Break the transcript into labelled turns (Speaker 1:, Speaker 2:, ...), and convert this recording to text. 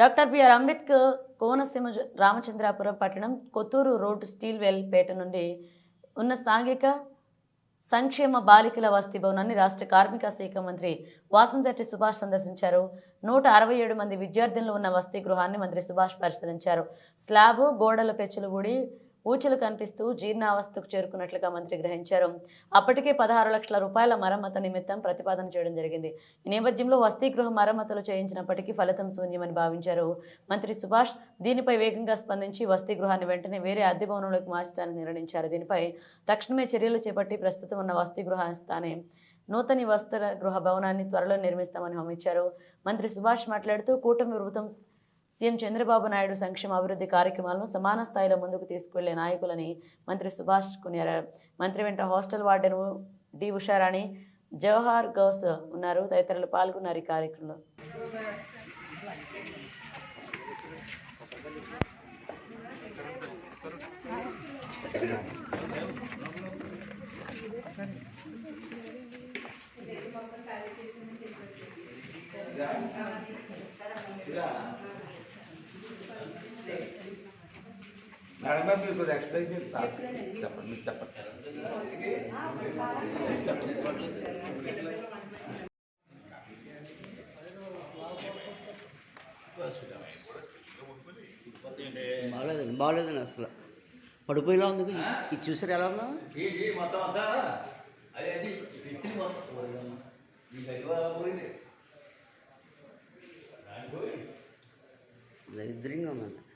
Speaker 1: Doctor BR Ambedkar Konaseema Ramachandrapuram పట్టణం Kotturu road స్టీల్ వెల్ పేట నుండి ఉన్న సాంఘిక సంక్షేమ బాలికల వసతి భవనాన్ని రాష్ట్ర కార్మిక శాఖ మంత్రి వాసంశెట్టి సుభాష్ సందర్శించారు. నూట అరవై ఏడు మంది విద్యార్థులు ఉన్న వసతి గృహాన్ని మంత్రి సుభాష్ పరిశీలించారు. స్లాబ్ గోడల పెచ్చులు ఊడి ఊచలు కనిపిస్తూ జీర్ణావస్థకు చేరుకున్నట్లుగా మంత్రి గ్రహించారు. అప్పటికే పదహారు లక్షల రూపాయల మరమ్మతు నిమిత్తం ప్రతిపాదన చేయడం జరిగింది. ఈ నేపథ్యంలో వస్తీ గృహ మరమ్మతులు చేయించినప్పటికీ ఫలితం శూన్యమని భావించారు. మంత్రి సుభాష్ దీనిపై వేగంగా స్పందించి వసతి గృహాన్ని వెంటనే వేరే అద్దె భవనంలోకి మార్చడానికి నిర్ణయించారు. దీనిపై తక్షణమే చర్యలు చేపట్టి ప్రస్తుతం ఉన్న వసతి గృహ స్థానే నూతన వస్త్ర గృహ భవనాన్ని త్వరలో నిర్మిస్తామని హామీ ఇచ్చారు. మంత్రి సుభాష్ మాట్లాడుతూ కూటమి ప్రభుత్వం సీఎం చంద్రబాబు నాయుడు సంక్షేమ అభివృద్ధి కార్యక్రమాలను సమాన స్థాయిలో ముందుకు తీసుకువెళ్ళే నాయకులని మంత్రి సుభాష్ కొనియారారు. మంత్రి వెంట hostel warden D. Usharani Jawahar Gouse ఉన్నారు. తదితరులు పాల్గొన్నారు ఈ కార్యక్రమంలో.
Speaker 2: మేడం గారు మీరు కొద్దిగా ఎక్స్ప్లెయిన్ చేయండి సార్. చెప్పండి మీరు చెప్పండి. చెప్పండి.
Speaker 3: బాగాలేదండి బాగాలేదండి అసలు. పడిపోయేలా ఉంది ఇది చూసారు ఎలా ఉందో
Speaker 4: మొత్తం అంతా? అది అది పిచ్చిని మొత్తం